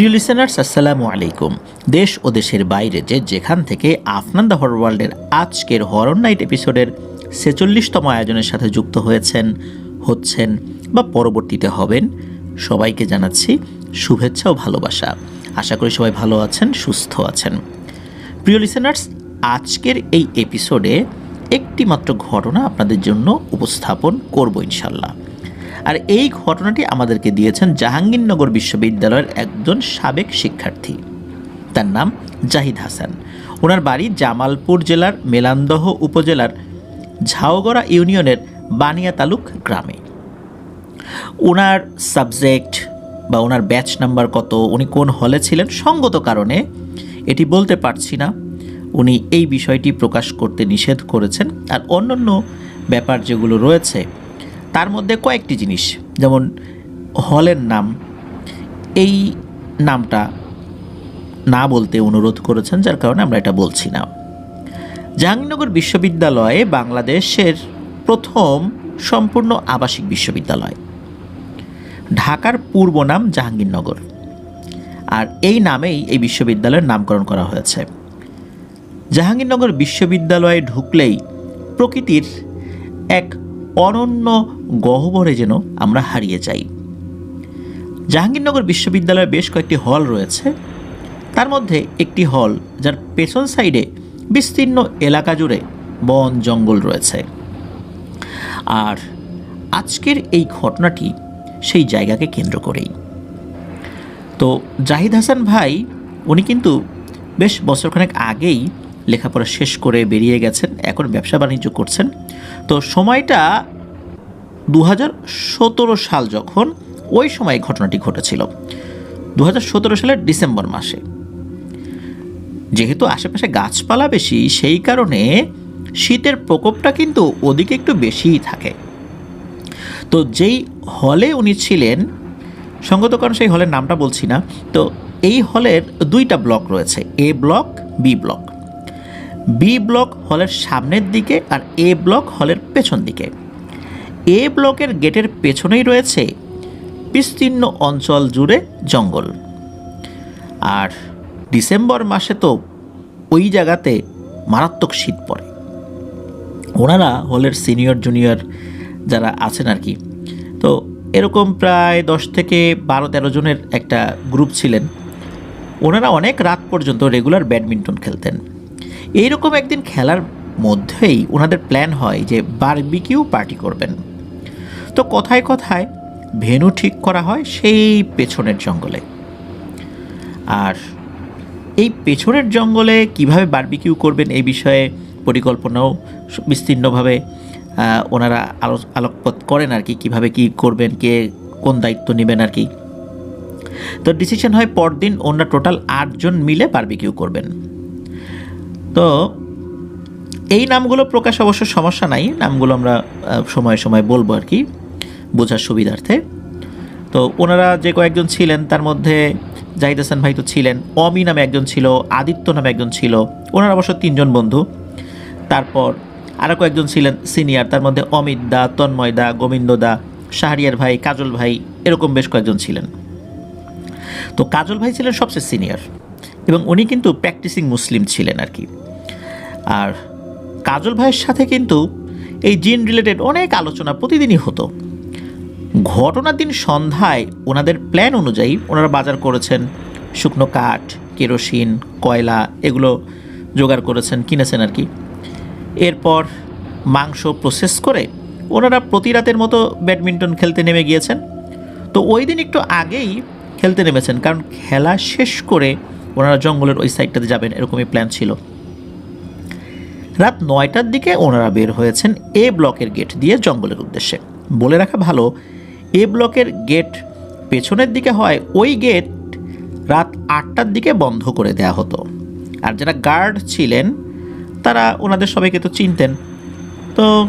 প্রিয় লিসেনার্স আসসালামু আলাইকুম। দেশ ও দেশের বাইরে যে যেখান থেকে আফনান দ্য হর ওয়ার্ল্ডের আজকের হরর নাইট এপিসোডের ছেচল্লিশতম আয়োজনের সাথে যুক্ত হয়েছেন, হচ্ছেন বা পরবর্তীতে হবেন সবাইকে জানাচ্ছি শুভেচ্ছা ও ভালোবাসা। আশা করি সবাই ভালো আছেন, সুস্থ আছেন। প্রিয় লিসেনার্স আজকের এই এপিসোডে একটি মাত্র ঘটনা আপনাদের জন্য উপস্থাপন করব ইনশাল্লাহ আর এই ঘটনাটি আমাদেরকে দিয়েছেন জাহাঙ্গীরনগর বিশ্ববিদ্যালয়ের একজন সাবেক শিক্ষার্থী। তার নাম জাহিদ হাসান। ওনার বাড়ি জামালপুর জেলার মেলান্দহ উপজেলার ঝাওগড়া ইউনিয়নের বানিয়া তালুক গ্রামে। ওনার সাবজেক্ট বা ওনার ব্যাচ নাম্বার কত, উনি কোন হলে ছিলেন, সঙ্গত কারণে এটি বলতে পারছি না। উনি এই বিষয়টি প্রকাশ করতে নিষেধ করেছেন। আর অন্যান্য ব্যাপার যেগুলো রয়েছে তার মধ্যে কয়েকটি জিনিস, যেমন হলের নাম। এই নামটা না বলতে অনুরোধ করেছেন, যার কারণে আমরা এটা বলছি না। জাহাঙ্গীরনগর বিশ্ববিদ্যালয়ে বাংলাদেশের প্রথম সম্পূর্ণ আবাসিক বিশ্ববিদ্যালয়। ঢাকার পূর্ব নাম জাহাঙ্গীরনগর। আর এই নামেই এই বিশ্ববিদ্যালয়ের নামকরণ করা হয়েছে। জাহাঙ্গীরনগর বিশ্ববিদ্যালয়ে ঢুকলেই প্রকৃতির এক অনন্য গহ্বরে যেন আমরা হারিয়ে যাই। জাহাঙ্গীরনগর বিশ্ববিদ্যালয়ের বেশ কয়েকটি হল রয়েছে। তার মধ্যে একটি হল, যার পেছন সাইডে বিস্তীর্ণ এলাকা জুড়ে বন জঙ্গল রয়েছে। আর আজকের এই ঘটনাটি সেই জায়গাকে কেন্দ্র করেই। তো জাহিদ হাসান ভাই, উনি কিন্তু বেশ বছরখানেক আগেই লেখাপড়া শেষ করে বেরিয়ে গেছেন, এখন ব্যবসা বাণিজ্য করছেন। তো সময়টা দু হাজার সতেরো সাল যখন ওই সময় ঘটনাটি ঘটেছিল দু হাজার সতেরো সালের ডিসেম্বর মাসে। যেহেতু আশেপাশে গাছপালা বেশি, সেই কারণে শীতের প্রকোপটা কিন্তু ওদিকে একটু বেশিই থাকে। তো যেই হলে উনি ছিলেন, সঙ্গত কারণ সেই হলের নামটা বলছি না, তো এই হলের দুইটা ব্লক রয়েছে, A block, B block. B block হলের সামনের দিকে আর এ ব্লক হলের পেছন দিকে। এ ব্লকের গেটের পেছনেই রয়েছে বিস্তীর্ণ অঞ্চল জুড়ে জঙ্গল। আর ডিসেম্বর মাসে তো ওই জায়গাতে মারাত্মক শীত পড়ে। ওনারা হলের সিনিয়র, জুনিয়র যারা আছেন আর কি, তো এরকম প্রায় দশ থেকে বারো, তেরো জনের একটা গ্রুপ ছিলেন। ওনারা অনেক রাত পর্যন্ত রেগুলার ব্যাডমিন্টন খেলতেন। এইরকম একদিন খেলার মধ্যেই ওনাদের প্ল্যান হয় যে বারবিকিউ পার্টি করবেন। তো কথায় কথায় ভেনু ঠিক করা হয় সেই পেছনের জঙ্গলে। আর এই পেছনের জঙ্গলে কীভাবে বারবিকিউ করবেন এই বিষয়ে পরিকল্পনাও বিস্তীর্ণভাবে ওনারা আলো আলোকপাত করেন আর কি, কীভাবে কী করবেন, কে কোন দায়িত্ব নেবেন আর কি। তো ডিসিশন হয় পরদিন ওনারা টোটাল আটজন মিলে বারবিকিউ করবেন। তো এই নামগুলো প্রকাশ অবশ্য সমস্যা নাই, নামগুলো আমরা সময়ে সময় বলব আর কি, বোঝার সুবিধার্থে। তো ওনারা যে কয়েকজন ছিলেন, তার মধ্যে জাহিদ হাসান ভাই তো ছিলেন, অমি নামে একজন ছিল, আদিত্য নামে একজন ছিল, ওনারা অবশ্য তিনজন বন্ধু। তারপর আরও কয়েকজন ছিলেন সিনিয়র, তার মধ্যে অমিত দা, তন্ময় দা, গোবিন্দ দা, শাহরিয়ার ভাই, কাজল ভাই, এরকম বেশ কয়েকজন ছিলেন। তো কাজল ভাই ছিলেন সবচেয়ে সিনিয়র এবং উনি কিন্তু প্র্যাকটিসিং মুসলিম ছিলেন আর কি। আর কাজল ভাইয়ের সাথে কিন্তু এই জিন রিলেটেড অনেক আলোচনা প্রতিদিনই হতো। ঘটনার দিন সন্ধ্যায় ওনাদের প্ল্যান অনুযায়ী ওনারা বাজার করেছেন শুকনো কাঠ, কেরোসিন, কয়লা এগুলো জোগাড় করেছেন, কিনেছেন আর কি। এরপর মাংস প্রসেস করে ওনারা প্রতি রাতের মতো ব্যাডমিন্টন খেলতে নেমে গিয়েছেন। তো ওই দিন একটু আগেই খেলতে নেমেছেন, কারণ খেলা শেষ করে ওনারা জঙ্গলের ওই সাইডটাতে যাবেন, এরকমই প্ল্যান ছিল। রাত নয়টার দিকে ওনারা বের হয়েছেন এ ব্লকের গেট দিয়ে জঙ্গলের উদ্দেশ্যে। বলে রাখা ভালো, এ ব্লকের গেট পেছনের দিকে হয়, ওই গেট রাত আটটার দিকে বন্ধ করে দেয়া হতো। আর যারা গার্ড ছিলেন, তারা ওনাদের সবাইকে তো চিনতেন। তো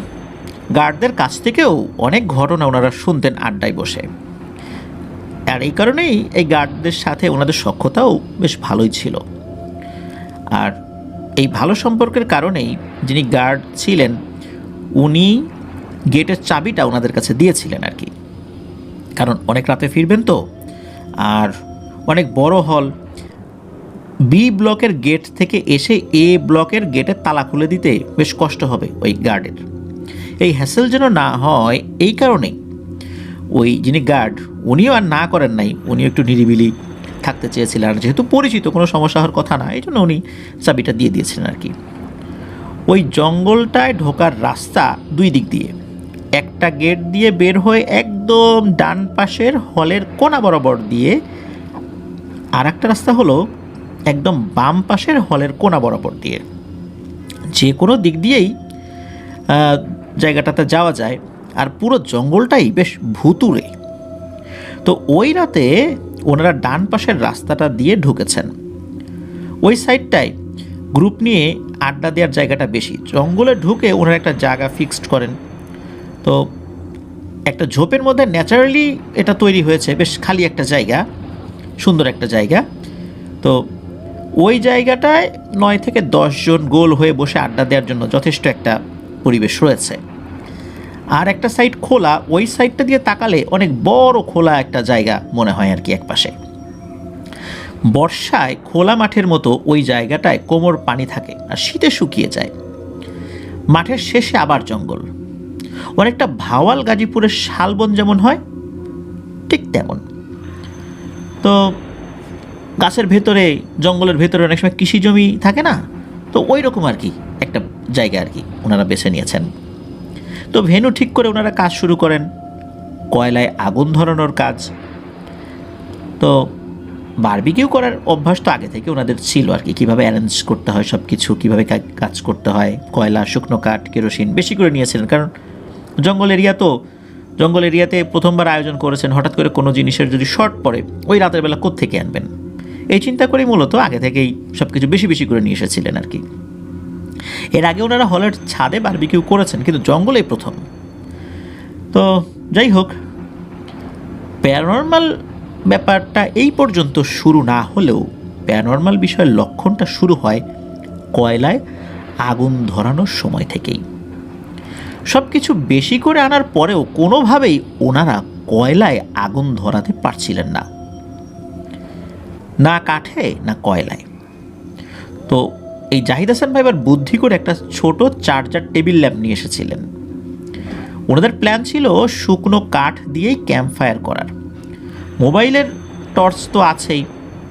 গার্ডদের কাছ থেকেও অনেক ঘটনা ওনারা শুনতেন আড্ডায় বসে। আর এই কারণেই এই গার্ডদের সাথে ওনাদের সখ্যতাও বেশ ভালোই ছিল। আর এই ভালো সম্পর্কের কারণেই যিনি গার্ড ছিলেন, উনি গেটের চাবিটা ওনাদের কাছে দিয়েছিলেন আর কি। কারণ অনেক রাতে ফিরবেন তো, আর অনেক বড় হল বি ব্লকের গেট থেকে এসে এ ব্লকের গেটের তালা খুলে দিতে বেশ কষ্ট হবে ওই গার্ডের এই হ্যাসেল যেন না হয়, এই কারণেই। ওই যিনি গার্ড উনিও আর না করেন নাই, উনিও একটু নিরিবিলি থাকতে চেয়েছিলেন। আর যেহেতু পরিচিত, কোনো সমস্যা হওয়ার কথা না, এই জন্য উনি চাবিটা দিয়ে দিয়েছিলেন আর কি। ওই জঙ্গলটায় ঢোকার রাস্তা দুই দিক দিয়ে। একটা গেট দিয়ে বের হয়ে একদম ডান পাশের হলের কোনা বরাবর দিয়ে আর একটা রাস্তা হলো একদম বাম পাশের হলের কোনা বরাবর দিয়ে। যে কোনো দিক দিয়েই জায়গাটাতে যাওয়া যায়। আর পুরো জঙ্গলটাই বেশ ভুতুরে তো ওই রাতে ওনারা ডান পাশের রাস্তাটা দিয়ে ঢুকেছেন। ওই সাইডটায় গ্রুপ নিয়ে আড্ডা দেওয়ার জায়গাটা বেশি। জঙ্গলে ঢুকে ওনারা একটা জায়গা ফিক্সড করেন। তো একটা ঝোপের মধ্যে ন্যাচারালি এটা তৈরি হয়েছে। বেশ খালি একটা জায়গা, সুন্দর একটা জায়গা। তো ওই জায়গাটায় নয় থেকে জন গোল হয়ে বসে আড্ডা দেওয়ার জন্য যথেষ্ট একটা পরিবেশ রয়েছে। আর একটা সাইড খোলা, ওই সাইডটা দিয়ে তাকালে অনেক বড় খোলা একটা জায়গা মনে হয় আর কি একপাশে। বর্ষায় খোলা মাঠের মতো ওই জায়গাটায় কোমর পানি থাকে আর শীতে শুকিয়ে যায়। মাঠের শেষে আবার জঙ্গল। অনেকটা ভাওয়াল গাজীপুরের শালবন যেমন হয়, ঠিক তেমন। তো গাছের ভেতরে, জঙ্গলের ভেতরে অনেক সময় কৃষি জমি থাকে না, তো ওই রকম আর কি একটা জায়গা আর কি ওনারা বেছে নিয়েছেন। তো ভেনু ঠিক করে ওনারা কাজ শুরু করেন। কয়লায় আগুন ধরানোর কাজ। তো বারবিকিউ করার অভ্যাস তো আগে থেকে ওনাদের ছিল আর কি, কীভাবে অ্যারেঞ্জ করতে হয় সব কিছু কীভাবে কাজ করতে হয়। কয়লা, শুকনো কাঠ, কেরোসিন বেশি করে নিয়েছিলেন, কারণ জঙ্গল এরিয়া তো, জঙ্গল এরিয়াতে প্রথমবার আয়োজন করেছেন, হঠাৎ করে কোনো জিনিসের যদি শর্ট পড়ে, ওই রাতের বেলা কোত্থেকে আনবেন? এই চিন্তা করেই মূলত আগে থেকেই সব কিছু বেশি বেশি করে নিয়ে এসেছিলেন আর কি। এর আগে ওনারা হলের ছাদে বারবিকিউ করেছেন, কিন্তু জঙ্গলেই প্রথম। তো যাই হোক প্যারানর্মাল ব্যাপারটা এই পর্যন্ত শুরু না হলেও প্যারানর্মাল বিষয়ের লক্ষণটা শুরু হয় কয়লায় আগুন ধরানোর সময় থেকেই। সব কিছু বেশি করে আনার পরেও কোনোভাবেই ওনারা কয়লায় আগুন ধরাতে পারছিলেন না। না কাঠে, না কয়লায়। তো এই জাহিদ হাসান ভাই এবার বুদ্ধি করে একটা ছোট চার্জার টেবিল ল্যাম্প নিয়ে এসেছিলেন। ওনাদের প্ল্যান ছিল শুকনো কাঠ দিয়েই ক্যাম্প ফায়ার করার। মোবাইলের টর্চ তো আছেই,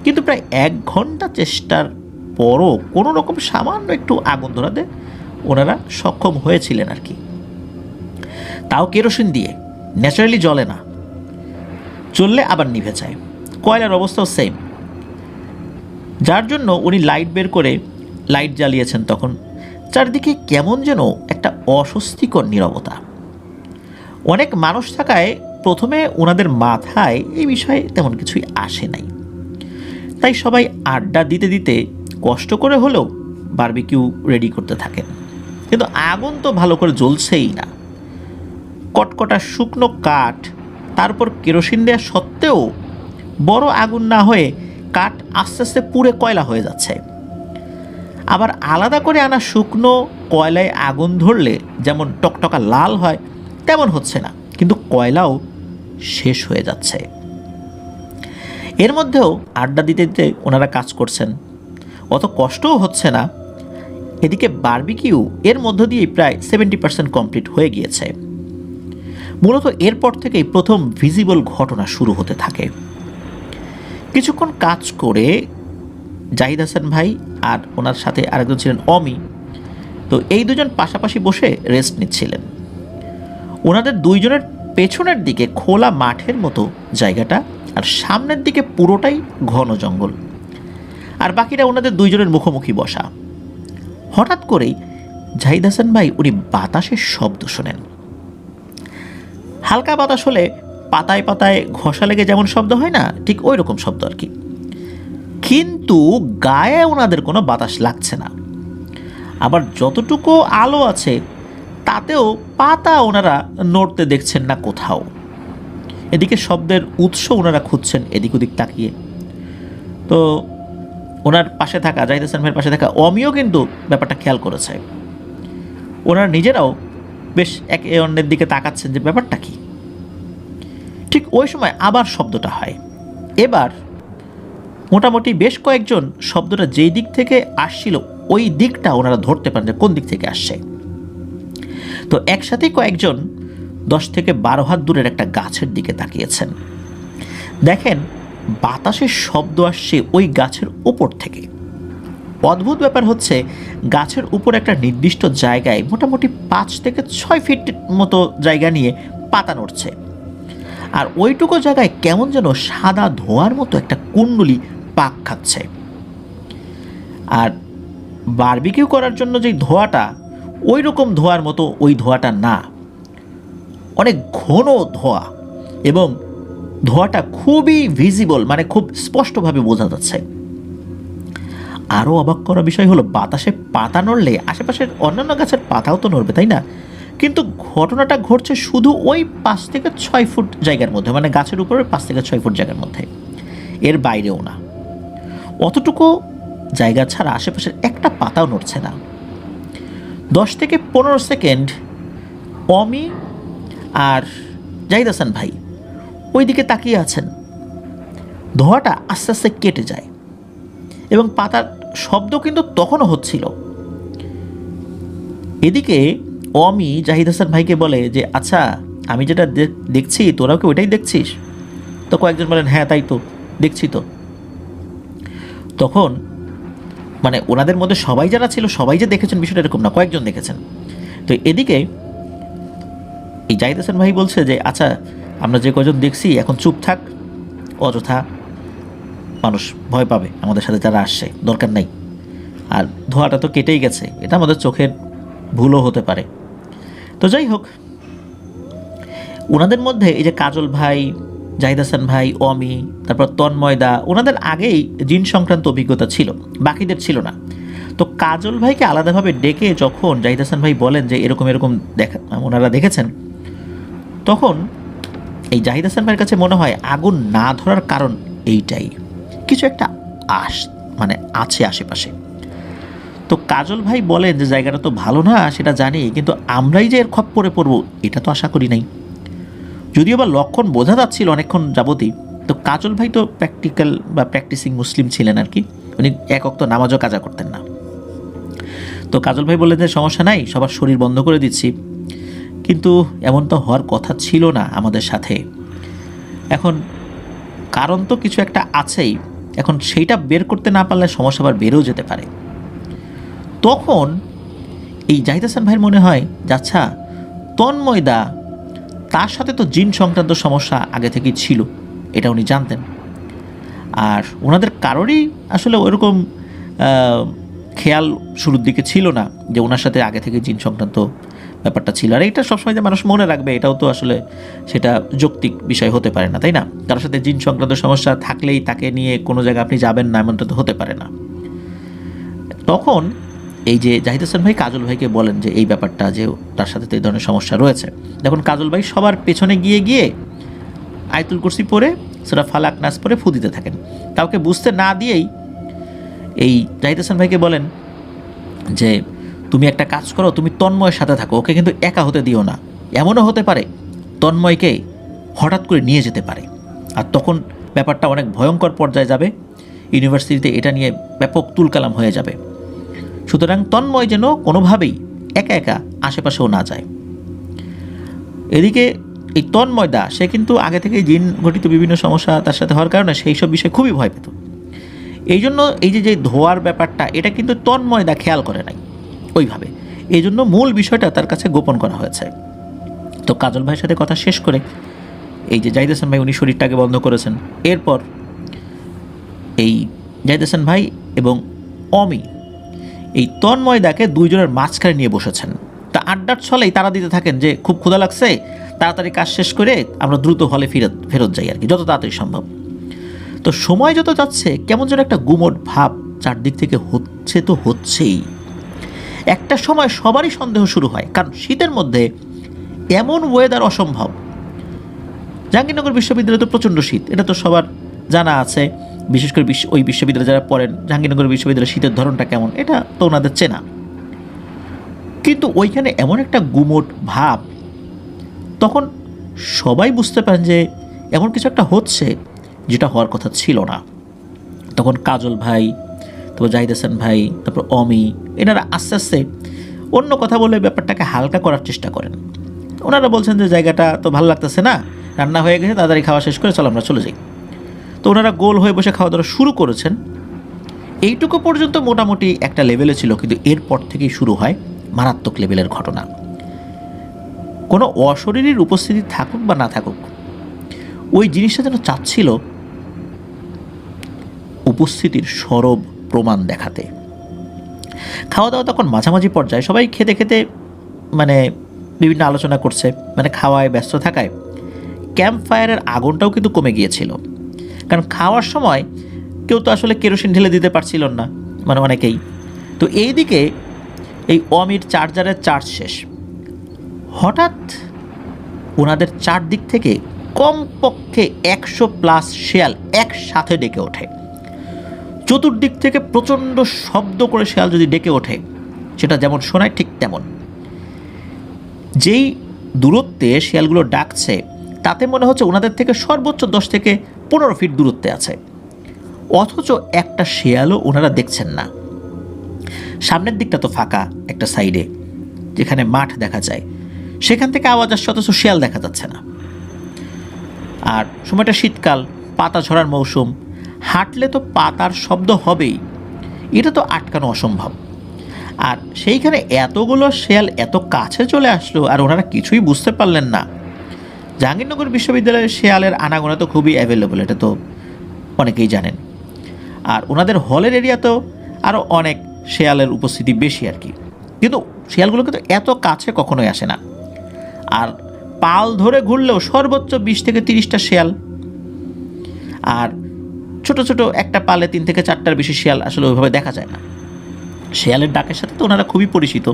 কিন্তু প্রায় এক ঘণ্টা চেষ্টার পরও কোনো রকম সামান্য একটু আগুন ধরাতে ওনারা সক্ষম হয়েছিলেন আর কি। তাও কেরোসিন দিয়ে, ন্যাচারালি জ্বলে না। চললে আবার নিভে যায়। কয়লার অবস্থাও সেম। যার জন্য উনি লাইট বের করে লাইট জ্বালিয়েছেন তখন। চারদিকে কেমন যেন একটা অস্বস্তিকর নীরবতা। অনেক মানুষ থাকায় প্রথমে ওনাদের মাথায় এই বিষয়ে তেমন কিছুই আসে নাই। তাই সবাই আড্ডা দিতে দিতে কষ্ট করে হলেও বারবিকিউ রেডি করতে থাকেন। কিন্তু আগুন তো ভালো করে জ্বলছেই না। কটকটা শুকনো কাঠ, তারপর কেরোসিন দেওয়া সত্ত্বেও বড় আগুন না হয়ে কাঠ আস্তে আস্তে পুড়ে কয়লা হয়ে যাচ্ছে। আবার আলাদা করে আনা শুকনো কয়লায় আগুন ধরলে যেমন টকটকা লাল হয়, তেমন হচ্ছে না। কিন্তু কয়লাও শেষ হয়ে যাচ্ছে। এর মধ্যেও আড্ডা দিতে দিতে ওনারা কাজ করছেন। অত কষ্টও হচ্ছে না। এদিকে বারবিকিউ এর মধ্য দিয়েই প্রায় সেভেন্টি পার্সেন্ট কমপ্লিট হয়ে গিয়েছে। মূলত এরপর থেকেই প্রথম ভিজিবল ঘটনা শুরু হতে থাকে। কিছুক্ষণ কাজ করে জাহিদ হাসান ভাই আর ওনার সাথে আরেকজন ছিলেন অমি। তো এই দুজন পাশাপাশি বসে রেস্ট নিচ্ছিলেন। ওনাদের দুইজনের পেছনের দিকে খোলা মাঠের মতো জায়গাটা আর সামনের দিকে পুরোটাই ঘন জঙ্গল। আর বাকিটা ওনাদের দুইজনের মুখোমুখি বসা। হঠাৎ করেই জাহিদ হাসান ভাই উনি বাতাসের শব্দ শোনেন। হালকা বাতাস হলে পাতায় পাতায় ঘষা লেগে যেমন শব্দ হয় না, ঠিক ওই রকম শব্দ আর কি। কিন্তু গায়ে ওনাদের কোনো বাতাস লাগছে না। আবার যতটুকু আলো আছে, তাতেও পাতা ওনারা নড়তে দেখছেন না কোথাও। এদিকে শব্দের উৎস ওনারা খুঁজছেন এদিক ওদিক তাকিয়ে। তো ওনার পাশে থাকা, জাহিদ হাসান ভাইয়ের পাশে থাকা অমিও কিন্তু ব্যাপারটা খেয়াল করেছে। ওনারা নিজেরাও বেশ একে অন্যের দিকে তাকাচ্ছেন যে ব্যাপারটা কি। ঠিক ওই সময় আবার শব্দটা হয়। এবার মোটামুটি বেশ কয়েকজন শব্দটা যেই দিক থেকে আসছিল, ওই দিকটা ওনারা ধরতে পারেন যে কোন দিক থেকে আসছে। তো একসাথে কয়েকজন দশ থেকে বারো হাত দূরের একটা গাছের দিকে তাকিয়েছেন। দেখেন, বাতাসের শব্দ আসছে ওই গাছের উপর থেকে। অদ্ভুত ব্যাপার হচ্ছে, গাছের উপর একটা নির্দিষ্ট জায়গায় মোটামুটি পাঁচ থেকে ছয় ফিট মতো জায়গা নিয়ে পাতা নড়ছে। আর ওইটুকু জায়গায় কেমন যেন সাদা ধোঁয়ার মতো একটা কুণ্ডলি পাক খাচ্ছে। আর বারবিকিউ করার জন্য যেই ধোঁয়াটা ওই রকম ধোঁয়ার মতো ওই ধোঁয়াটা না। অনেক ঘন ধোঁয়া এবং ধোঁয়াটা খুবই ভিজিবল মানে খুব স্পষ্টভাবে বোঝা যাচ্ছে। আরও অবাক করা বিষয় হলো, বাতাসে পাতা নড়লে আশেপাশের অন্যান্য গাছের পাতাও তো নড়বে, তাই না? কিন্তু ঘটনাটা ঘটছে শুধু ওই পাঁচ থেকে ছয় ফুট জায়গার মধ্যে মানে গাছের উপরে পাঁচ থেকে ছয় ফুট জায়গার মধ্যে। এর বাইরেও না। অতটুকু জায়গা ছাড়া আশেপাশের একটা পাতাও নড়ছে না। দশ থেকে পনেরো সেকেন্ড অমি আর জাহিদ হাসান ভাই ওই দিকে তাকিয়ে আছেন। ধোঁয়াটা আস্তে আস্তে কেটে যায় এবং পাতার শব্দ কিন্তু তখনও হচ্ছিল। এদিকে অমি জাহিদ হাসান ভাইকে বলে যে আচ্ছা আমি যেটা দেখছি, তোরাও কি ওইটাই দেখছিস? তো কয়েকজন বলেন হ্যাঁ তাই তো, দেখছি তো। তখন মানে ওনাদের মধ্যে সবাই যারা ছিল, সবাই যে দেখেছেন বিষয়টা এরকম না, কয়েকজন দেখেছেন। তো এদিকে এই জাহিদ হাসান ভাই বলছে যে আচ্ছা আমরা যে কজন দেখছি, এখন চুপ থাক, অযথা মানুষ ভয় পাবে আমাদের সাথে যারা আসছে, দরকার নাই। আর ধোঁয়াটা তো কেটেই গেছে, এটা আমাদের চোখের ভুলও হতে পারে। তো যাই হোক, ওনাদের মধ্যে এই যে কাজল ভাই জাহিদ হাসান ভাই অমি তারপর তন্ময়দা ওনাদের আগেই জিন সংক্রান্ত অভিজ্ঞতা ছিল, বাকিদের ছিল না। তো কাজল ভাইকে আলাদাভাবে ডেকে যখন জাহিদ হাসান ভাই বলেন যে এরকম এরকম দেখা, ওনারা দেখেছেন, তখন এই জাহিদ হাসান ভাইয়ের কাছে মনে হয় আগুন না ধরার কারণ এইটাই। কিছু একটা আশ মানে আছে আশেপাশে। তো কাজল ভাই বলেন যে জায়গাটা তো ভালো না, সেটা জানি, কিন্তু আমরাই যে এর খপ্পরে পড়ব, এটা তো আশা করি নাই। যদিও বা লক্ষণ বোঝা যাচ্ছিল অনেকক্ষণ যাবতই, তো কাজল ভাই তো প্র্যাকটিক্যাল বা প্র্যাকটিসিং মুসলিম ছিলেন আর কি। উনি এক অক্ত নামাজও কাজা করতেন না। তো কাজল ভাই বললেন যে, সমস্যা নাই, সবার শরীর বন্ধ করে দিচ্ছি। কিন্তু এমন তো হওয়ার কথা ছিল না আমাদের সাথে। এখন কারণ তো কিছু একটা আছেই, এখন সেইটা বের করতে না পারলে সমস্যা আবার বেড়েও যেতে পারে। তখন এই জাহিদ হাসান ভাইয়ের মনে হয় যে আচ্ছা তন্ময়দা তার সাথে তো জিন সংক্রান্ত সমস্যা আগে থেকেই ছিল, এটা উনি জানতেন। আর ওনাদের কারোরই আসলে ওইরকম খেয়াল শুরুর দিকে ছিল না যে ওনার সাথে আগে থেকে জিন সংক্রান্ত ব্যাপারটা ছিল। আর এটা সবসময় যে মানুষ মনে রাখবে, এটাও তো আসলে সেটা যৌক্তিক বিষয় হতে পারে না, তাই না? কারোর সাথে জিন সংক্রান্ত সমস্যা থাকলেই তাকে নিয়ে কোনো জায়গায় আপনি যাবেন না, এমনটা তো হতে পারে না। তখন এই যে জাহিদ হাসান ভাই, কাজল ভাইকে বলেন যে এই ব্যাপারটা, যে তার সাথে তো এই ধরনের সমস্যা রয়েছে। দেখুন, কাজল ভাই সবার পেছনে গিয়ে গিয়ে আয়তুল কুরসি পরে সেটা ফালাক নাচ পরে ফু দিতে থাকেন। কাউকে বুঝতে না দিয়েই এই জাহিদ হাসান ভাইকে বলেন যে, তুমি একটা কাজ করো, তুমি তন্ময়ের সাথে থাকো, ওকে কিন্তু একা হতে দিও না। এমনও হতে পারে, তন্ময়কে হঠাৎ করে নিয়ে যেতে পারে। আর তখন ব্যাপারটা অনেক ভয়ঙ্কর পর্যায়ে যাবে, ইউনিভার্সিটিতে এটা নিয়ে ব্যাপক তুলকালাম হয়ে যাবে। সুতরাং তন্ময় যেন কোনোভাবেই একা একা আশেপাশেও না যায়। এদিকে এই তন্ময়দা সে কিন্তু আগে থেকেই জিন ঘটিত বিভিন্ন সমস্যা তার সাথে হওয়ার কারণে সেই সব বিষয়ে খুবই ভয় পেত। এই জন্য এই যে যে ধোয়ার ব্যাপারটা, এটা কিন্তু তন্ময়দা খেয়াল করে নাই ওইভাবে। এই জন্য মূল বিষয়টা তার কাছে গোপন করা হয়েছে। তো কাজল ভাইয়ের সাথে কথা শেষ করে এই যে জাহিদ হাসান ভাই, উনি শরীরটাকে বন্ধ করেছেন। এরপর এই জাহিদ হাসান ভাই এবং অমি এই তন্ময়দাকে দুইজনের মাঝখানে নিয়ে বসেছেন। তা আড্ডার ছলেই তারা দিতে থাকেন যে, খুব ক্ষুধা লাগছে, তাড়াতাড়ি কাজ শেষ করে আমরা দ্রুত হলে ফেরত ফেরত যাই আর কি যত তাড়াতাড়ি সম্ভব। তো সময় যত যাচ্ছে, কেমন যেন একটা গুমট ভাব চারদিক থেকে হচ্ছে তো হচ্ছেই। একটা সময় সবারই সন্দেহ শুরু হয়, কারণ শীতের মধ্যে এমন ওয়েদার অসম্ভব। জাহাঙ্গীরনগর বিশ্ববিদ্যালয়ে তো প্রচণ্ড শীত, এটা তো সবার জানা আছে। বিশেষ করে বিশ্ব ওই বিশ্ববিদ্যালয়ে যারা পড়েন, জাহাঙ্গীরনগর বিশ্ববিদ্যালয়ের শীতের ধরনটা কেমন, এটা তো ওনাদের চেনা। কিন্তু ওইখানে এমন একটা গুমোট ভাব, তখন সবাই বুঝতে পারেন যে এমন কিছু একটা হচ্ছে যেটা হওয়ার কথা ছিল না। তখন কাজল ভাই, তারপর জাহিদ হাসান ভাই, তারপর অমি, এনারা আস্তে আস্তে অন্য কথা বলে ব্যাপারটাকে হালকা করার চেষ্টা করেন। ওনারা বলছেন যে, জায়গাটা তো ভালো লাগতেছে না, রান্না হয়ে গেছে, তাড়াতাড়ি খাওয়া শেষ করে চলো, আমরা চলে যাই। তো ওনারা গোল হয়ে বসে খাওয়া দাওয়া শুরু করেছেন। এইটুকু পর্যন্ত মোটামুটি একটা লেভেলে ছিল, কিন্তু এরপর থেকেই শুরু হয় মারাত্মক লেভেলের ঘটনা। কোনো অশরীরীর উপস্থিতি থাকুক বা না থাকুক, ওই জিনিসটা যেন চাচ্ছিল উপস্থিতির সরব প্রমাণ দেখাতে। খাওয়া দাওয়া তখন মাঝামাঝি পর্যায়ে, সবাই খেতে খেতে মানে বিভিন্ন আলোচনা করছে মানে খাওয়ায়, ব্যস্ত থাকায়। ক্যাম্প ফায়ারের আগুনটাও কিন্তু কমে গিয়েছিল। কারণ খাওয়ার সময় কেউ তো আসলে কেরোসিন ঢেলে দিতে পারছিল না মানে অনেকেই। তো এইদিকে এই অমির চার্জারের চার্জ শেষ। হঠাৎ ওনাদের চারদিক থেকে কমপক্ষে একশো প্লাস শেয়াল একসাথে ডেকে ওঠে। চতুর্দিক থেকে প্রচণ্ড শব্দ করে শেয়াল যদি ডেকে ওঠে, সেটা যেমন শোনায় ঠিক তেমন। যেই দূরত্বে শেয়ালগুলো ডাকছে, তাতে মনে হচ্ছে ওনাদের থেকে সর্বোচ্চ দশ থেকে পনেরো ফিট দূরত্বে আছে। অথচ একটা শেয়ালও ওনারা দেখছেন না। সামনের দিকটা তো ফাঁকা একটা সাইডে, যেখানে মাঠ দেখা যায়। সেখান থেকে আওয়াজ আসছে, অথচ শেয়াল দেখা যাচ্ছে না। আর সময়টা শীতকাল, পাতা ঝরার মৌসুম। হাঁটলে তো পাতার শব্দ হবেই। এটা তো আটকানো অসম্ভব। আর সেইখানে এতগুলো শেয়াল এত কাছে চলে আসলো, আর ওনারা কিছুই বুঝতে পারলেন না। জাহাঙ্গীরনগর বিশ্ববিদ্যালয়ের শেয়ালের আনাগোনা তো খুবই অ্যাভেলেবল এটা তো অনেকেই জানেন। আর ওনাদের হলের এরিয়াতেও আরও অনেক শেয়ালের উপস্থিতি বেশি আর কি। কিন্তু শেয়ালগুলো কিন্তু এত কাছে কখনোই আসে না। আর পাল ধরে ঘুরলেও সর্বোচ্চ বিশ থেকে তিরিশটা শেয়াল। আর ছোট ছোট একটা পালে তিন থেকে চারটার বেশি শেয়াল আসলে ওইভাবে দেখা যায় না। শেয়ালের ডাকের সাথে তো ওনারা খুবই পরিচিত।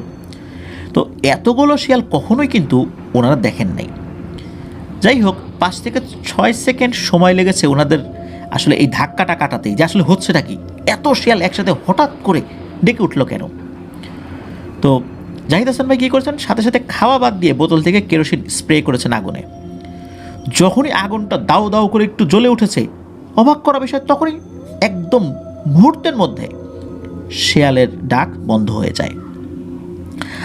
তো এতগুলো শেয়াল কখনোই কিন্তু ওনারা দেখেন নাই। যাই হোক, পাঁচ থেকে ছয় সেকেন্ড সময় লেগেছে ওনাদের আসলে এই ধাক্কাটা কাটাতেই। যে আসলে হচ্ছেটা কি? এত শেয়াল একসাথে হঠাৎ করে ডেকে উঠল কেন? তো জাহিদ হাসান ভাই কী করেছেন? সাথে সাথে খাওয়া বাদ দিয়ে বোতল থেকে কেরোসিন স্প্রে করেছেন আগুনে। যখনই আগুনটা দাউ দাউ করে একটু জ্বলে উঠেছে, অবাক করা বিষয়, তখনই একদম মুহূর্তের মধ্যে শেয়ালের ডাক বন্ধ হয়ে যায়।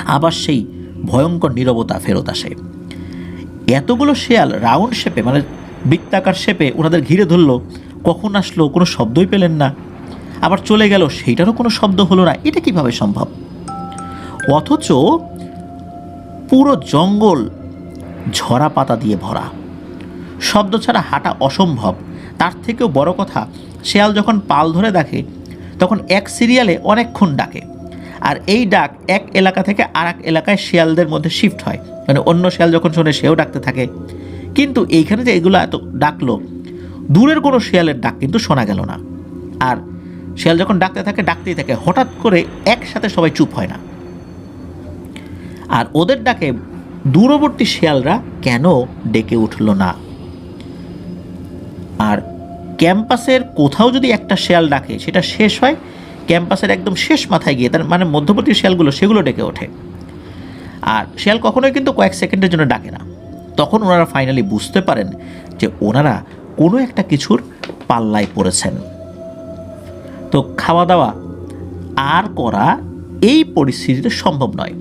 আবার সেই ভয়ঙ্কর নীরবতা ফেরত আসে। এতগুলো শেয়াল রাউন্ড শেপে মানে বৃত্তাকার শেপে ওনাদের ঘিরে ধরলো, কখন আসলো, কোনো শব্দই পেলেন না। আবার চলে গেল, সেইটারও কোনো শব্দ হলো না, এটা কীভাবে সম্ভব? অথচ পুরো জঙ্গল ঝরা পাতা দিয়ে ভরা। শব্দ ছাড়া হাঁটা অসম্ভব। তার থেকেও বড় কথা, শেয়াল যখন পাল ধরে দেখে, তখন এক সিরিয়ালে অনেকক্ষণ ডাকে। আর এই ডাক এক এলাকা থেকে আর এলাকায় শিয়ালদের মধ্যে শিফট হয়। মানে অন্য শিয়াল যখন শোনে, সেও ডাকতে থাকে। কিন্তু এইখানে যে এগুলো এত ডাকলো, দূরের কোনো শিয়ালের ডাক কিন্তু শোনা গেল না। আর শিয়াল যখন ডাকতে থাকে, ডাকতেই থাকে। হঠাৎ করে একসাথে সবাই চুপ হয় না। আর ওদের ডাকে দূরবর্তী শিয়ালরা কেন ডেকে উঠল না? আর ক্যাম্পাসের কোথাও যদি একটা শেয়াল ডাকে, সেটা শেষ হয় ক্যাম্পাসের একদম শেষ মাথায় গিয়ে, তার মানে মধ্যবর্তী শেয়ালগুলো, সেগুলো ডেকে ওঠে। আর শেয়াল কখনোই কিন্তু কয়েক সেকেন্ডের জন্য ডাকে না। তখন ওনারা ফাইনালি বুঝতে পারেন যে ওনারা কোনো একটা কিছুর পাল্লায় পড়েছেন। তো খাওয়া দাওয়া আর করা এই পরিস্থিতিতে সম্ভব নয়।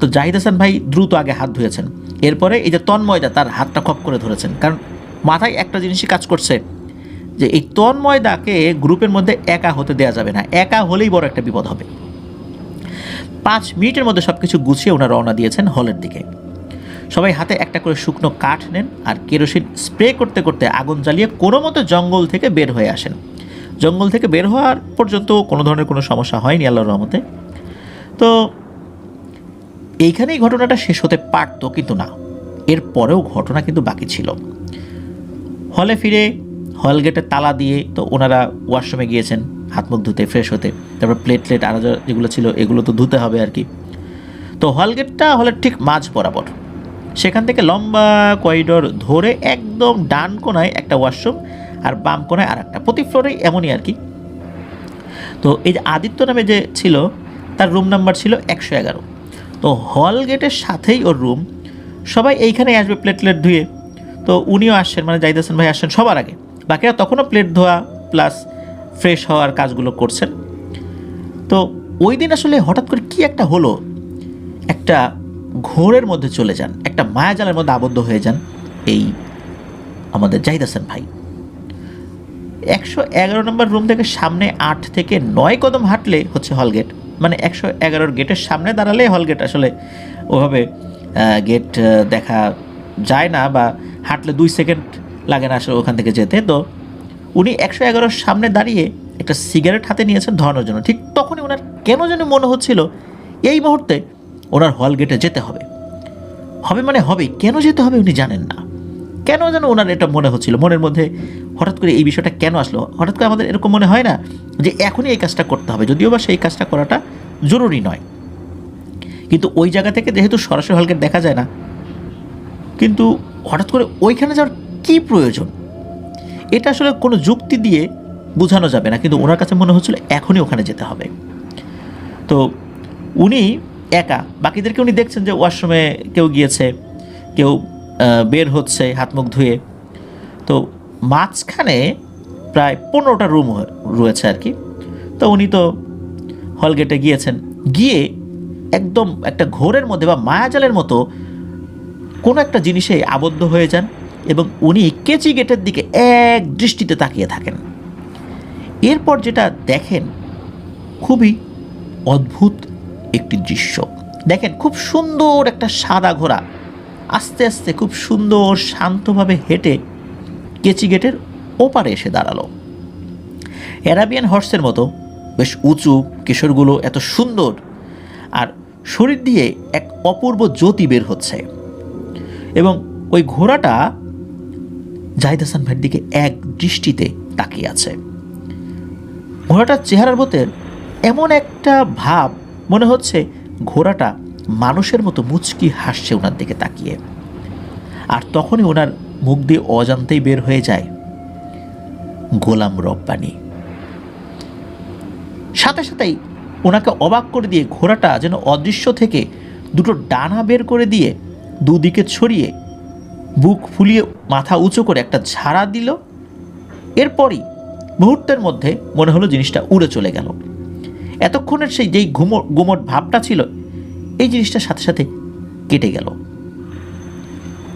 তো জাহিদ হাসান ভাই দ্রুত আগে হাত ধুয়েছেন। এরপরে এই যে তন্ময়দা, তার হাতটা খপ করে ধরেছেন। কারণ মাথায় একটা জিনিসই কাজ করছে যে এই তন্ময়দাকে গ্রুপের মধ্যে একা হতে দেওয়া যাবে না। একা হলেই বড় একটা বিপদ হবে। পাঁচ মিনিটের মধ্যে সব কিছু গুছিয়ে ওনারা রওনা দিয়েছেন হলের দিকে। সবাই হাতে একটা করে শুকনো কাঠ নেন আর কেরোসিন স্প্রে করতে করতে আগুন জ্বালিয়ে কোনো মতো জঙ্গল থেকে বের হয়ে আসেন। জঙ্গল থেকে বের হওয়ার পর্যন্ত কোনো ধরনের কোনো সমস্যা হয়নি আল্লাহর রহমতে। তো এইখানেই ঘটনাটা শেষ হতে পারতো কিন্তু না। এর পরেও ঘটনা কিন্তু বাকি ছিল। হলে ফিরে হল গেটে তালা দিয়ে তো ওনারা ওয়াশরুমে গিয়েছেন, হাত মুখ ধুতে ফ্রেশ হতে। তারপর প্লেট প্লেট আরও যেগুলো ছিল, এগুলো তো ধুতে হবে আর কি। তো হল গেটটা হলের ঠিক মাঝ বরাবর। সেখান থেকে লম্বা করিডোর ধরে একদম ডান কোনায় একটা ওয়াশরুম আর বাম কোনায় আর একটা প্রতি ফ্লোরেই এমনই আর কি। তো এই যে আদিত্য নামে যে ছিল, তার রুম নাম্বার ছিল একশো এগারো। তো হল গেটের সাথেই ওর রুম সবাই এইখানেই আসবে প্লেট প্লেট ধুয়ে। তো উনিও আসছেন মানে হাসান ভাই আসছেন সবার আগে। বাকিরা তখনও প্লেট ধোয়া প্লাস ফ্রেশ হওয়ার কাজগুলো করছেন। তো ওই দিন আসলে হঠাৎ করে কি একটা হলো? একটা ঘোরের মধ্যে চলে যান, একটা মায়াজালের মধ্যে আবদ্ধ হয়ে যান এই আমাদের জাহিদ হাসান ভাই। একশো এগারো নম্বর রুম থেকে সামনে আট থেকে নয় কদম হাঁটলে হচ্ছে হল গেট মানে একশো এগারোর গেটের সামনে দাঁড়ালে হল গেট আসলে ওভাবে গেট দেখা যায় না বা হাঁটলে দুই সেকেন্ড লাগে না আসলে ওখান থেকে যেতে। তো উনি একশো এগারোর সামনে দাঁড়িয়ে একটা সিগারেট হাতে নিয়েছেন ধরানোর জন্য। ঠিক তখনই ওনার কেন যেন মনে হচ্ছিল, এই মুহূর্তে ওনার হল গেটে যেতে হবে। হবে মানে হবে, কেন যেতে হবে উনি জানেন না। কেন যেন ওনার এটা মনে হচ্ছিল, মনের মধ্যে হঠাৎ করে এই বিষয়টা কেন আসলো? হঠাৎ করে আমাদের এরকম মনে হয় না যে এখনই এই কাজটা করতে হবে, যদিও বা সেই কাজটা করাটা জরুরি নয়। কিন্তু ওই জায়গা থেকে যেহেতু সরাসরি হলগেট দেখা যায় না, কিন্তু হঠাৎ করে ওইখানে যাওয়ার কী প্রয়োজন? এটা আসলে কোনো যুক্তি দিয়ে বোঝানো যাবে না, কিন্তু ওনার কাছে মনে হচ্ছিল এখনই ওখানে যেতে হবে। তো উনি একা, বাকিদেরকে উনি দেখছেন যে ওয়াশরুমে কেউ গিয়েছে, কেউ বের হচ্ছে হাত মুখ ধুয়ে। তো মাঝখানে প্রায় পনেরোটা রুম রয়েছে আর কি। তো উনি তো হল গেটে গিয়েছেন। গিয়ে একদম একটা ঘোরের মধ্যে বা মায়াজালের মতো কোনো একটা জিনিসে আবদ্ধ হয়ে যান। এবং উনি কেচি গেটের দিকে এক দৃষ্টিতে তাকিয়ে থাকেন। এরপর যেটা দেখেন, খুবই অদ্ভুত একটি দৃশ্য। দেখেন, খুব সুন্দর একটা সাদা ঘোড়া। আস্তে আস্তে খুব সুন্দর শান্তভাবে হেঁটে কেচি গেটের ওপারে এসে দাঁড়াল। অ্যারাবিয়ান হর্সের মতো বেশ উঁচু কিশোরগুলো এত সুন্দর, আর শরীর দিয়ে এক অপূর্ব জ্যোতি বের হচ্ছে। এবং ওই ঘোড়াটা জাহিদ হাসান ভাইয়ের দিকে এক দৃষ্টিতে তাকিয়ে আছে। ঘোড়াটার চেহারার মধ্যে এমন একটা ভাব মনে হচ্ছে ঘোড়াটা মানুষের মতো মুচকি হাসছে ওনার দিকে তাকিয়ে। আর তখনই ওনার মুখ দিয়ে অজান্তেই বের হয়ে যায়, গোলাম রব্বানি। সাথে সাথেই ওনাকে অবাক করে দিয়ে ঘোড়াটা যেন অদৃশ্য থেকে দুটো ডানা বের করে দিয়ে দুদিকে ছড়িয়ে বুক ফুলিয়ে মাথা উঁচু করে একটা ঝাড়া দিল। এরপরই মুহূর্তের মধ্যে মনে হলো জিনিসটা উড়ে চলে গেল। এতক্ষণের সেই যেই ঘুমো, গুমট ভাবটা ছিল, এই জিনিসটার সাথে সাথে কেটে গেল।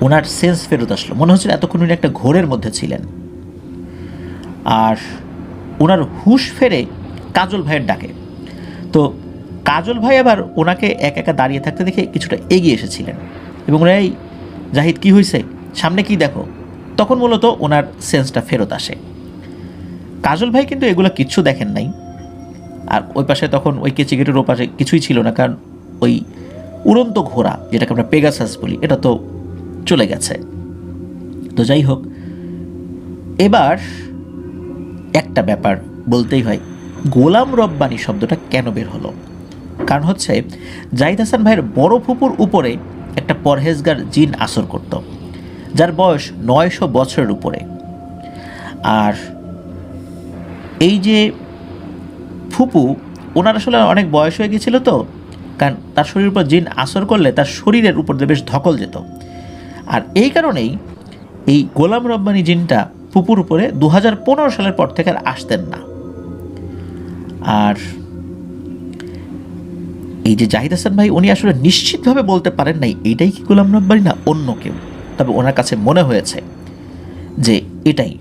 ওনার সেন্স ফেরত আসলো। মনে হচ্ছিল এতক্ষণ উনি একটা ঘোরের মধ্যে ছিলেন। আর ওনার হুঁশ ফেরে কাজল ভাইয়ের ডাকে। তো কাজল ভাই আবার ওনাকে এক একা দাঁড়িয়ে থাকতে দেখে কিছুটা এগিয়ে এসেছিলেন এবং ওরা এই জাহিদ কি হয়েছে সামনে কি দেখো? তখন মূলত ওনার সেন্সটা ফেরত আসে। কাজল ভাই কিন্তু এগুলো কিচ্ছু দেখেন নাই। আর ওই পাশে তখন ওই কেচি গেটের ওপাশে কিছুই ছিল না, কারণ ওই উড়ন্ত ঘোড়া, যেটাকে আমরা পেগাসাস বলি, এটা তো চলে গেছে। তো যাই হোক, এবার একটা ব্যাপার বলতেই হয়, গোলাম রব্বানি শব্দটা কেন বের হলো? কারণ হচ্ছে, জাহিদ হাসান ভাইয়ের বড় ফুপুর উপরে একটা পরহেজগার জিন আসর করত, যার বয়স নয়শো বছরের উপরে। আর এই যে ফুপু, ওনার আসলে অনেক বয়স হয়ে গেছিল তো, কারণ তার শরীরের উপর জিন আসর করলে তার শরীরের উপর দিয়ে বেশ ধকল যেত। আর এই কারণেই এই গোলাম রব্বানি জিনটা ফুপুর উপরে দু হাজার পনেরো সালের পর থেকে আর আসতেন না। আর এই যে জাহিদ হাসান ভাই, উনি আসলে নিশ্চিতভাবে বলতে পারেন নাই, এটাই কি গোলাম রব্বানি না অন্য কেউ? তবে ওনার কাছে মনে হয়েছে যে এটাই।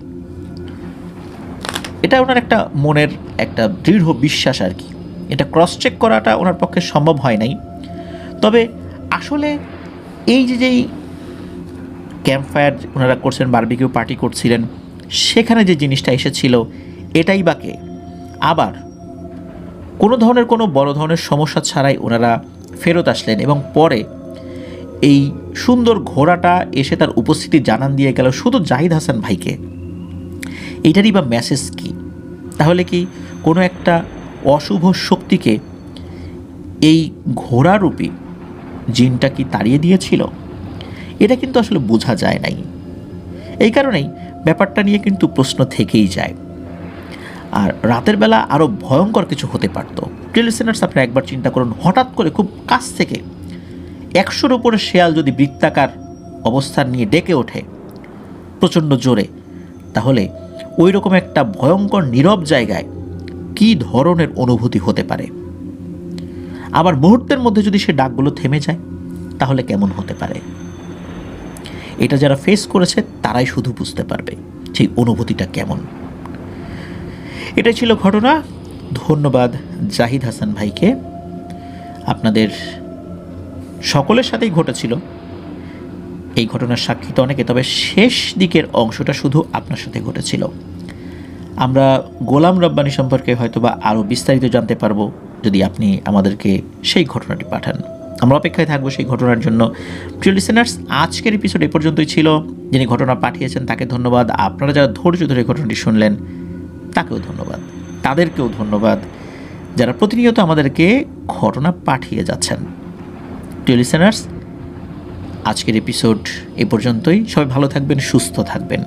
এটা ওনার একটা মনের একটা দৃঢ় বিশ্বাস আর কি। এটা ক্রস চেক করাটা ওনার পক্ষে সম্ভব হয় নাই। তবে আসলে এই যে যেই ক্যাম্প ফায়ার ওনারা করছেন বারবিকিউ পার্টি করছিলেন, সেখানে যে জিনিসটা এসেছিল, এটাই বাকে আবার কোনো ধরনের কোনো বড় ধরনের সমস্যা ছাড়াই ওনারা ফেরত আসলেন এবং পরে এই সুন্দর ঘোড়াটা এসে তার উপস্থিতি জানান দিয়ে গেল শুধু জাহিদ হাসান ভাইকে। এইটারই বা মেসেজ কি? তাহলে কি কোনো একটা অশুভ শক্তিকে এই ঘোড়ারূপী জিনটা কি তাড়িয়ে দিয়েছিল? এটা কিন্তু আসলে বোঝা যায় নাই। এই কারণেই ব্যাপারটা নিয়ে কিন্তু প্রশ্ন থেকেই যায়। আর রাতের বেলা আরও ভয়ঙ্কর কিছু হতে পারতো। লিসেনার্স আপনারা একবার চিন্তা করুন, হঠাৎ করে খুব কাছ থেকে একশোর উপরে শেয়াল যদি বৃত্তাকার অবস্থান নিয়ে ডেকে ওঠে প্রচণ্ড জোরে, তাহলে ওই রকম একটা ভয়ঙ্কর নীরব জায়গায় কী ধরনের অনুভূতি হতে পারে? আবার মুহূর্তের মধ্যে যদি সে ডাকগুলো থেমে যায়, তাহলে কেমন হতে পারে? এটা যারা ফেস করেছে, তারাই শুধু বুঝতে পারবে সেই অনুভূতিটা কেমন। এটাই ছিল ঘটনা। ধন্যবাদ জাহিদ হাসান ভাইকে। আপনাদের সকলের সাথেই ঘটেছিল। এই ঘটনার সাক্ষী তো অনেকে, তবে শেষ দিকের অংশটা শুধু আপনার সাথে ঘটেছিল। আমরা গোলাম রব্বানি সম্পর্কে হয়তো বা আরও বিস্তারিত জানতে পারব যদি আপনি আমাদেরকে সেই ঘটনাটি পাঠান। আমরা অপেক্ষায় থাকব সেই ঘটনার জন্য। প্রিয় লিসেনার্স আজকের এপিসোড এ পর্যন্তই ছিল। যিনি ঘটনা পাঠিয়েছেন তাকে ধন্যবাদ। আপনারা যারা ধৈর্য ধরে ঘটনাটি শুনলেন তাকেও ধন্যবাদ। তাদেরকেও ধন্যবাদ যারা প্রতিনিয়ত আমাদেরকে ঘটনা পাঠিয়ে যাচ্ছেন। প্রিয় লিসেনার্স আজকের এপিসোড এ পর্যন্তই। সবাই ভালো থাকবেন, সুস্থ থাকবেন।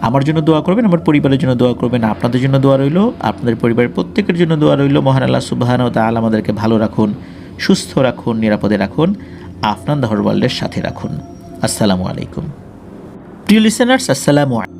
আমার জন্য দোয়া করবেন, আমার পরিবারের জন্য দোয়া করবেন, আপনাদের জন্য দোয়া রইল, আপনাদের পরিবারের প্রত্যেকের জন্য দোয়া রইল। মহান আল্লাহ সুবাহান ও তাআলা আমাদেরকে ভালো রাখুন, সুস্থ রাখুন, নিরাপদে রাখুন, আফনান দহর সাথে রাখুন। আসসালামু আলাইকুম। প্রিয় লিসেনার্স আসসালামু